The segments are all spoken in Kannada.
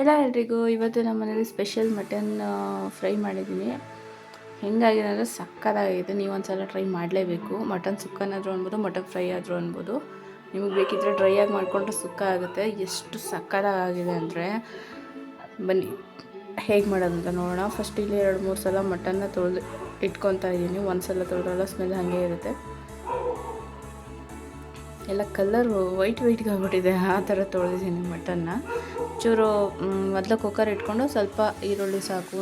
ಹೆಲೋ ಎಲ್ರಿಗೂ ಇವತ್ತು ನಮ್ಮ ಮನೇಲಿ ಸ್ಪೆಷಲ್ ಮಟನ್ ಫ್ರೈ ಮಾಡಿದ್ದೀನಿ. ಹೆಂಗಾಗಿದೆ ಅಂದರೆ ಸಕ್ಕತ್ತಾಗಿದೆ. ನೀವು ಒಂದ್ಸಲ ಟ್ರೈ ಮಾಡಲೇಬೇಕು. ಮಟನ್ ಸುಕ್ಕನಾದರೂ ಅನ್ಬೋದು ಮಟನ್ ಫ್ರೈ ಆದರೂ ಅನ್ಬೋದು. ನಿಮಗೆ ಬೇಕಿದ್ದರೆ ಡ್ರೈ ಆಗಿ ಮಾಡಿಕೊಂಡ್ರೆ ಸುಕ್ಕ ಆಗುತ್ತೆ. ಎಷ್ಟು ಸಕ್ಕತ್ತಾಗಿದೆ ಅಂದರೆ, ಬನ್ನಿ. ಹೇಗೆ ಮಾಡೋದು ಅಂತ ನೋಡೋಣ. ಫಸ್ಟ್ ಇಲ್ಲಿ ಎರಡು, ಮೂರು ಸಲ ಮಟನ್ನ ತೊಳೆದು ಇಟ್ಕೊತಾ ಇದ್ದೀನಿ. ಒಂದು ಸಲ ತೊಳೆದಲ್ಲ ಸ್ಮೆಲ್ ಹಾಗೆ ಇರುತ್ತೆ. ಎಲ್ಲ ಕಲರ್ ವೈಟ್ ವೈಟ್ಗೆ ಆಗ್ಬಿಟ್ಟಿದೆ ಆ ಥರ ತೊಳೆದಿದ್ದೀನಿ ಮಟನ್ನ ಚೂರು ಮೊದಲು ಕುಕ್ಕರ್ ಇಟ್ಕೊಂಡು ಸ್ವಲ್ಪ ಈರುಳ್ಳಿ ಸಾಕು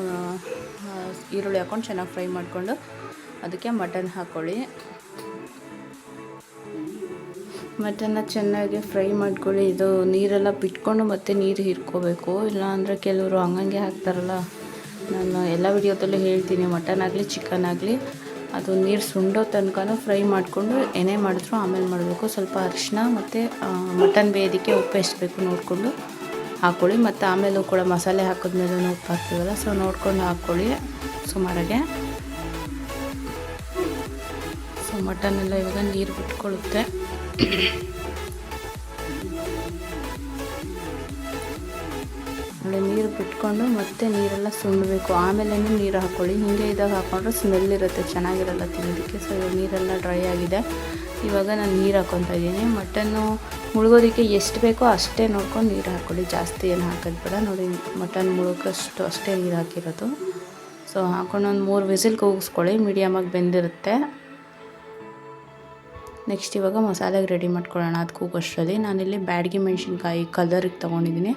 ಈರುಳ್ಳಿ ಹಾಕ್ಕೊಂಡು ಚೆನ್ನಾಗಿ ಫ್ರೈ ಮಾಡಿಕೊಂಡು ಅದಕ್ಕೆ ಮಟನ್ ಹಾಕ್ಕೊಳ್ಳಿ ಮಟನ್ನ ಚೆನ್ನಾಗಿ ಫ್ರೈ ಮಾಡ್ಕೊಳ್ಳಿ. ಇದು ನೀರೆಲ್ಲ ಬಿಟ್ಕೊಂಡು ಮತ್ತೆ ನೀರು ಹಿಡ್ಕೋಬೇಕು ಇಲ್ಲಾಂದರೆ ಕೆಲವರು ಹಂಗಂಗೆ ಹಾಕ್ತಾರಲ್ಲ. ನಾನು ಎಲ್ಲ ವಿಡಿಯೋದಲ್ಲೂ ಹೇಳ್ತೀನಿ ಮಟನ್ ಆಗಲಿ ಚಿಕನ್ ಆಗಲಿ, ಅದು ನೀರು ಸುಂಡೋ ತನಕನೂ ಫ್ರೈ ಮಾಡಿಕೊಂಡು ಏನೇ ಮಾಡಿದ್ರು ಆಮೇಲೆ ಮಾಡಬೇಕು. ಸ್ವಲ್ಪ ಅರಿಶಿನ ಮತ್ತು ಮಟನ್ ಬೇಯೋದಕ್ಕೆ ಉಪ್ಪು ಎಷ್ಟು ಬೇಕು ನೋಡಿಕೊಂಡು. ಹಾಕ್ಕೊಳ್ಳಿ ಮತ್ತು ಆಮೇಲೂ ಕೂಡ ಮಸಾಲೆ ಹಾಕಿದ್ಮೇಲೆ ಉಪ್ಪು ಹಾಕ್ತೀವಲ್ಲ ಸೊ ನೋಡ್ಕೊಂಡು ಹಾಕ್ಕೊಳ್ಳಿ ಸುಮಾರಾಗೆ. ಸೊ ಮಟನ್ ಎಲ್ಲ ಇವಾಗ ನೀರು ಬಿಟ್ಕೊಳ್ಳುತ್ತೆ. ಬಿಟ್ಕೊಂಡು ಮತ್ತೆ ನೀರೆಲ್ಲ ಸುಣ್ಣಬೇಕು ಆಮೇಲೆ ನೀರು ಹಾಕ್ಕೊಳ್ಳಿ ಹಿಂಗೆ ಇದಾಗ ಹಾಕ್ಕೊಂಡ್ರೆ ಸ್ಮೆಲ್ ಇರುತ್ತೆ. ಚೆನ್ನಾಗಿರಲ್ಲ ತಿನ್ನೋದಕ್ಕೆ. ಸೊ ನೀರೆಲ್ಲ ಡ್ರೈ ಆಗಿದೆ. ಇವಾಗ ನಾನು ನೀರು ಹಾಕ್ಕೊತಾ ಇದ್ದೀನಿ. ಮಟನ್ನು ಮುಳುಗೋದಕ್ಕೆ ಎಷ್ಟು ಬೇಕೋ ಅಷ್ಟೇ ನೋಡ್ಕೊಂಡು ನೀರು ಹಾಕ್ಕೊಳ್ಳಿ ಜಾಸ್ತಿ ಏನು ಹಾಕೋದು ಬೇಡ. ನೋಡಿ ಮಟನ್ ಮುಳುಗೋಷ್ಟು ಅಷ್ಟೇ ನೀರು ಹಾಕಿರೋದು. ಸೊ ಹಾಕ್ಕೊಂಡು ಒಂದು ಮೂರು ವಿಸಿಲ್ ಕೂಗಿಸ್ಕೊಳ್ಳಿ. ಮೀಡಿಯಮಾಗಿ ಬೆಂದಿರುತ್ತೆ. ನೆಕ್ಸ್ಟ್ ಇವಾಗ ಮಸಾಲೆಗೆ ರೆಡಿ ಮಾಡ್ಕೊಳ್ಳೋಣ. ಅದು ಕೂಗೋಷ್ಟರಲ್ಲಿ. ನಾನಿಲ್ಲಿ ಬ್ಯಾಡಗಿ ಮೆಣಸಿನ್ಕಾಯಿ ಕಲರಿಗೆ ತೊಗೊಂಡಿದ್ದೀನಿ.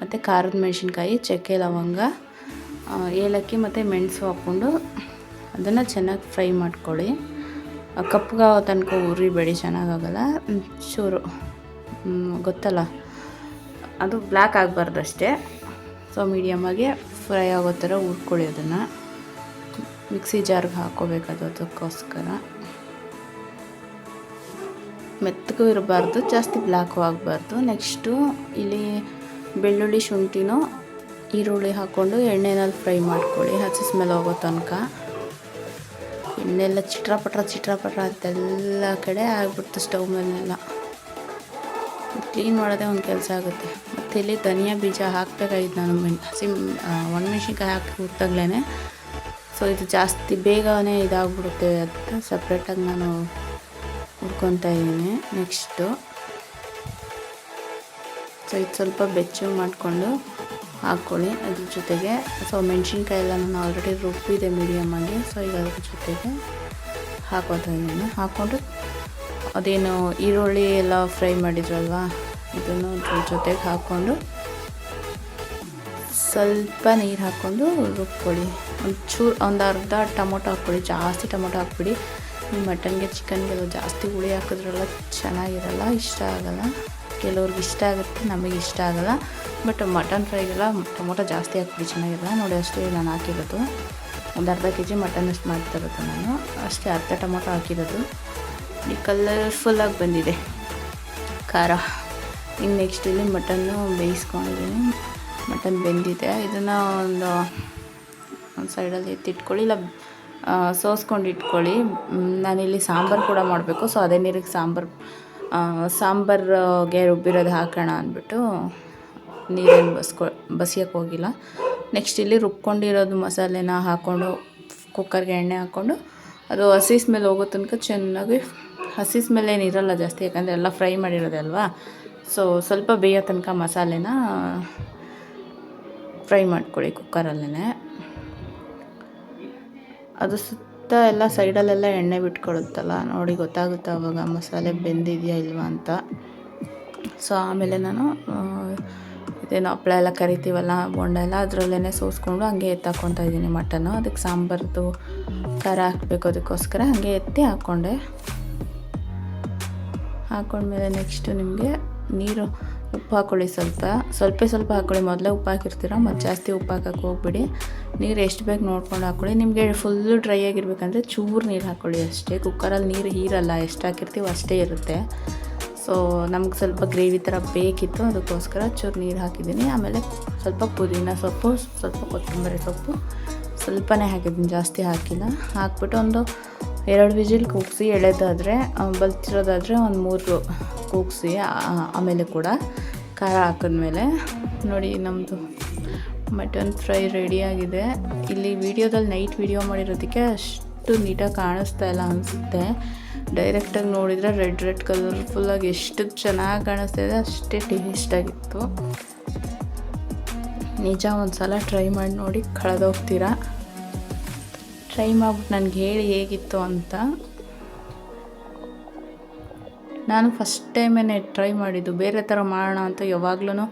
ಮತ್ತು ಖಾರದ ಮೆಣಸಿನ್ಕಾಯಿ, ಚಕ್ಕೆ ಲವಂಗ ಏಲಕ್ಕಿ ಮತ್ತು ಮೆಣಸು ಹಾಕ್ಕೊಂಡು ಅದನ್ನು ಚೆನ್ನಾಗಿ ಫ್ರೈ ಮಾಡ್ಕೊಳ್ಳಿ. ಆ ಕಪ್ಪಗಾಗೋ ತನಕ ಉರಿಬೇಡಿ ಚೆನ್ನಾಗಾಗಲ್ಲ. ಚೂರು ಗೊತ್ತಲ್ಲ? ಅದು ಬ್ಲ್ಯಾಕ್ ಆಗಬಾರ್ದು ಅಷ್ಟೇ ಸೊ ಮೀಡಿಯಮಾಗಿ ಫ್ರೈ ಆಗೋ ಥರ ಉರ್ಕೊಳ್ಳಿ ಅದನ್ನು. ಮಿಕ್ಸಿ ಜಾರ್ಗೆ ಹಾಕ್ಕೋಬೇಕದು ಅದಕ್ಕೋಸ್ಕರ. ಮೆತ್ತಗೂ ಇರಬಾರ್ದು, ಜಾಸ್ತಿ ಬ್ಲ್ಯಾಕು ಆಗಬಾರ್ದು. ನೆಕ್ಸ್ಟು ಇಲ್ಲಿ ಬೆಳ್ಳುಳ್ಳಿ ಶುಂಠಿನೂ ಈರುಳ್ಳಿ ಹಾಕ್ಕೊಂಡು ಎಣ್ಣೆನಲ್ಲಿ ಫ್ರೈ ಮಾಡ್ಕೊಳ್ಳಿ. ಹಸಿ ಸ್ಮೆಲ್ ಹೋಗೋ ತನಕ. ಎಣ್ಣೆಲ್ಲ ಚಿಟ್ರಪಟ್ರ ಚಿಟ್ರಪಟ್ರ ಅಂತೆಲ್ಲ ಕಡೆ ಆಗ್ಬಿಡ್ತು ಸ್ಟವ್ ಮೇಲೆಲ್ಲ. ಕ್ಲೀನ್ ಮಾಡೋದೇ ಒಂದು ಕೆಲಸ ಆಗುತ್ತೆ. ಮತ್ತು ಇಲ್ಲಿ ಧನಿಯಾ ಬೀಜ ಹಾಕಬೇಕಾಗಿತ್ತು ನಾನು ಹಸಿ ಒಣಮೆಣ್ಸಿನ್ಕಾಯಿ ಹಾಕಿ ಹುರ್ದಾಗ್ಲೇ ಸೊ ಇದು ಜಾಸ್ತಿ ಬೇಗನೆ ಇದಾಗ್ಬಿಡುತ್ತೆ ಅಂತ ಸಪ್ರೇಟಾಗಿ ನಾನು ಹುಡ್ಕೊತಾ ಇದ್ದೀನಿ. ನೆಕ್ಸ್ಟು ಸೊ ಇದು ಸ್ವಲ್ಪ ಬೆಚ್ಚು ಮಾಡಿಕೊಂಡು ಹಾಕ್ಕೊಳ್ಳಿ. ಅದ್ರ ಜೊತೆಗೆ, ಸೊ ಮೆಣಸಿನ್ಕಾಯಿ ಎಲ್ಲ ನಾನು ಆಲ್ರೆಡಿ ರುಬ್ಬಿದೆ ಮೀಡಿಯಮಾಗಿ ಸೊ ಈಗ ಅದ್ರ ಜೊತೆಗೆ ಹಾಕೋತಾ ಹಾಕ್ಕೊಂಡು ಅದೇನು ಈರುಳ್ಳಿ ಎಲ್ಲ ಫ್ರೈ ಮಾಡಿದ್ರಲ್ವ, ಇದನ್ನು ಅದ್ರ ಜೊತೆಗೆ ಹಾಕ್ಕೊಂಡು ಸ್ವಲ್ಪ ನೀರು ಹಾಕ್ಕೊಂಡು ರುಬ್ಕೊಳ್ಳಿ. ಒಂಚೂರು, ಒಂದು ಅರ್ಧ ಟೊಮೊಟೊ ಹಾಕ್ಕೊಳ್ಳಿ. ಜಾಸ್ತಿ ಟೊಮೊಟೊ ಹಾಕ್ಬಿಡಿ. ಈ ಮಟನ್ಗೆ ಚಿಕನ್ಗೆಲ್ಲ ಜಾಸ್ತಿ ಹುಳಿ ಹಾಕಿದ್ರೆಲ್ಲ, ಚೆನ್ನಾಗಿರಲ್ಲ, ಇಷ್ಟ ಆಗಲ್ಲ. ಕೆಲವ್ರಿಗೆ ಇಷ್ಟ ಆಗುತ್ತೆ, ನಮಗೆ ಇಷ್ಟ ಆಗಲ್ಲ. ಬಟ್ ಮಟನ್ ಫ್ರೈಗೆಲ್ಲ ಟೊಮೊಟೊ ಜಾಸ್ತಿ ಹಾಕ್ಬಿಟ್ಟು ಚೆನ್ನಾಗಿರಲ್ಲ. ನೋಡಿ ಅಷ್ಟೇ ನಾನು ಹಾಕಿರೋದು. ಒಂದು ಅರ್ಧ ಕೆ ಜಿ ಮಟನ್ ಅಷ್ಟು ಮಾಡ್ತಿರೋದು ನಾನು. ಅಷ್ಟೇ ಅರ್ಧ ಟೊಮೊಟೊ ಹಾಕಿರೋದು. ಈ ಕಲರ್ಫುಲ್ಲಾಗಿ ಬಂದಿದೆ. ಖಾರ. ಇನ್ನು ನೆಕ್ಸ್ಟ್ ಇಲ್ಲಿ ಮಟನ್ನು ಬೇಯಿಸ್ಕೊಂಡಿದ್ದೀನಿ. ಮಟನ್ ಬೆಂದಿದೆ. ಇದನ್ನು ಒಂದು ಒಂದು ಸೈಡಲ್ಲಿ ಎತ್ತಿಟ್ಕೊಳ್ಳಿ. ಇಲ್ಲ ಸೋಸ್ಕೊಂಡು ಇಟ್ಕೊಳ್ಳಿ. ನಾನಿಲ್ಲಿ ಸಾಂಬಾರು ಕೂಡ ಮಾಡಬೇಕು. ಸೊ ಅದೇ ನೀರಿಗೆ ಸಾಂಬಾರು ಸಾಂಬಾರ್ಗೆ ರುಬ್ಬಿರೋದು ಹಾಕೋಣ ಅಂದ್ಬಿಟ್ಟು ನೀರೇನು ಬಸ್ಕೊ ಬಸಿಯೋಕ್ಕೆ ಹೋಗಿಲ್ಲ. ನೆಕ್ಸ್ಟ್ ಇಲ್ಲಿ ರುಬ್ಕೊಂಡಿರೋದು ಮಸಾಲೆನ ಹಾಕ್ಕೊಂಡು ಕುಕ್ಕರ್ಗೆ ಎಣ್ಣೆ ಹಾಕ್ಕೊಂಡು ಅದು ಹಸಿ ಸ್ಮೆಲ್ ಹೋಗೋ ತನಕ ಚೆನ್ನಾಗಿ ಹಸಿ ಸ್ಮೆಲ್ ಏನಿರಲ್ಲ ಜಾಸ್ತಿ, ಯಾಕಂದರೆ ಎಲ್ಲ ಫ್ರೈ ಮಾಡಿರೋದಲ್ವಾ ಸೊ ಸ್ವಲ್ಪ ಬೇಯೋ ತನಕ ಮಸಾಲೆನ ಫ್ರೈ ಮಾಡ್ಕೊಳ್ಳಿ ಕುಕ್ಕರಲ್ಲೇ ಅದು ಸುತ್ತ ಎಲ್ಲ ಸೈಡಲ್ಲೆಲ್ಲ ಎಣ್ಣೆ ಬಿಟ್ಕೊಳುತ್ತಲ್ಲ, ನೋಡಿ ಗೊತ್ತಾಗುತ್ತೆ ಅವಾಗ ಮಸಾಲೆ ಬೆಂದಿದೆಯಾ ಇಲ್ವಾ ಅಂತ. ಸೊ ಆಮೇಲೆ ನಾನು ಇದೇನು ಹಪ್ಳ ಎಲ್ಲ ಕರಿತೀವಲ್ಲ, ಬೋಂಡ ಎಲ್ಲ ಅದರಲ್ಲೇ ಸೋಸ್ಕೊಂಡು ಹಂಗೆ ಎತ್ತಾಕೊತಾ ಇದ್ದೀನಿ ಮಟನ್ನು ಅದಕ್ಕೆ ಸಾಂಬಾರ್ದು ಖಾರ ಹಾಕಬೇಕು ಅದಕ್ಕೋಸ್ಕರ ಹಂಗೆ ಎತ್ತಿ ಹಾಕ್ಕೊಂಡೆ. ಹಾಕ್ಕೊಂಡ್ಮೇಲೆ ನೆಕ್ಸ್ಟು ನಿಮಗೆ ನೀರು, ಉಪ್ಪು ಹಾಕ್ಕೊಳ್ಳಿ ಸ್ವಲ್ಪ. ಸ್ವಲ್ಪ ಸ್ವಲ್ಪ ಹಾಕ್ಕೊಳ್ಳಿ ಮೊದಲೇ ಉಪ್ಪು ಹಾಕಿರ್ತೀರ, ಮತ್ತು ಜಾಸ್ತಿ ಉಪ್ಪು ಹಾಕಕ್ಕೆ ಹೋಗ್ಬಿಡಿ. ನೀರು ಎಷ್ಟು ಬೇಕು ನೋಡ್ಕೊಂಡು ಹಾಕ್ಕೊಳ್ಳಿ ನಿಮಗೆ ಫುಲ್ಲು ಡ್ರೈ ಆಗಿರ್ಬೇಕಂದ್ರೆ ಚೂರು ನೀರು ಹಾಕ್ಕೊಳ್ಳಿ ಅಷ್ಟೇ. ಕುಕ್ಕರಲ್ಲಿ ನೀರು ಹೀರಲ್ಲ, ಎಷ್ಟು ಹಾಕಿರ್ತೀವೋ ಅಷ್ಟೇ ಇರುತ್ತೆ. ಸೊ ನಮ್ಗೆ ಸ್ವಲ್ಪ ಗ್ರೇವಿ ಥರ ಬೇಕಿತ್ತು, ಅದಕ್ಕೋಸ್ಕರ ಚೂರು ನೀರು ಹಾಕಿದ್ದೀನಿ. ಆಮೇಲೆ ಸ್ವಲ್ಪ ಪುದೀನ ಸೊಪ್ಪು, ಸ್ವಲ್ಪ ಕೊತ್ತಂಬರಿ ಸೊಪ್ಪು. ಸ್ವಲ್ಪನೇ ಹಾಕಿದ್ದೀನಿ, ಜಾಸ್ತಿ ಹಾಕಿಲ್ಲ. ಹಾಕ್ಬಿಟ್ಟು ಒಂದು ಎರಡು ವಿಜಿಲ್ ಕೂಗಿಸಿ ಎಳೆದಾದರೆ ಬಲ್ತಿರೋದಾದರೆ ಒಂದು ಮೂರು ಕೂಗಿಸಿ ಆಮೇಲೆ ಕೂಡ ಖಾರ ಹಾಕಿದ್ಮೇಲೆ ನೋಡಿ ನಮ್ಮದು ಮಟನ್ ಫ್ರೈ ರೆಡಿಯಾಗಿದೆ ಇಲ್ಲಿ ವಿಡಿಯೋದಲ್ಲಿ ನೈಟ್ ವಿಡಿಯೋ ಮಾಡಿರೋದಕ್ಕೆ ಅಷ್ಟು ನೀಟಾಗಿ ಕಾಣಿಸ್ತಾ ಇಲ್ಲ ಅನಿಸುತ್ತೆ. ಡೈರೆಕ್ಟಾಗಿ ನೋಡಿದರೆ ರೆಡ್ ರೆಡ್ ಕಲರ್ಫುಲ್ಲಾಗಿ ಎಷ್ಟು ಚೆನ್ನಾಗಿ ಕಾಣಿಸ್ತಾ ಇದೆ, ಅಷ್ಟೇ ಟೇಸ್ಟಾಗಿತ್ತು ನಿಜ ಒಂದು ಸಲ ಟ್ರೈ ಮಾಡಿ ನೋಡಿ ಕಳೆದೋಗ್ತೀರಾ? ಟ್ರೈ ಮಾಡ್ಬಿಟ್ಟು ನನಗೆ ಹೇಳಿ ಹೇಗಿತ್ತು ಅಂತ. ನಾನು ಫಸ್ಟ್ ಟೈಮೇ ಟ್ರೈ ಮಾಡಿದ್ದು, ಬೇರೆ ಥರ ಮಾಡೋಣ ಅಂತ ಯಾವಾಗ್ಲೂ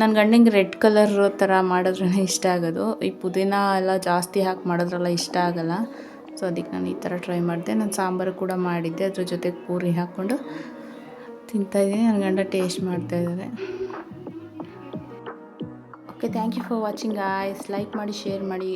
ನನ್ನ ಗಂಡಂಗೆ ರೆಡ್ ಕಲರ್ ಥರ ಮಾಡಿದ್ರೇ ಇಷ್ಟ ಆಗೋದು. ಈ ಪುದೀನ ಎಲ್ಲ ಜಾಸ್ತಿ ಹಾಕಿ ಮಾಡಿದ್ರಲ್ಲ ಇಷ್ಟ ಆಗಲ್ಲ. ಸೊ ಅದಕ್ಕೆ ನಾನು ಈ ಥರ ಟ್ರೈ ಮಾಡಿದೆ. ನಾನು ಸಾಂಬಾರು ಕೂಡ ಮಾಡಿದ್ದೆ. ಅದ್ರ ಜೊತೆಗೆ ಪೂರಿ ಹಾಕ್ಕೊಂಡು ತಿಂತಾಯಿದ್ದೀನಿ ನನ್ನ ಗಂಡ ಟೇಸ್ಟ್ ಮಾಡ್ತಾಯಿದ್ದಾರೆ okay thank you for watching ಆಯ್ಸ್ like ಮಾಡಿ ಶೇರ್ ಮಾಡಿ.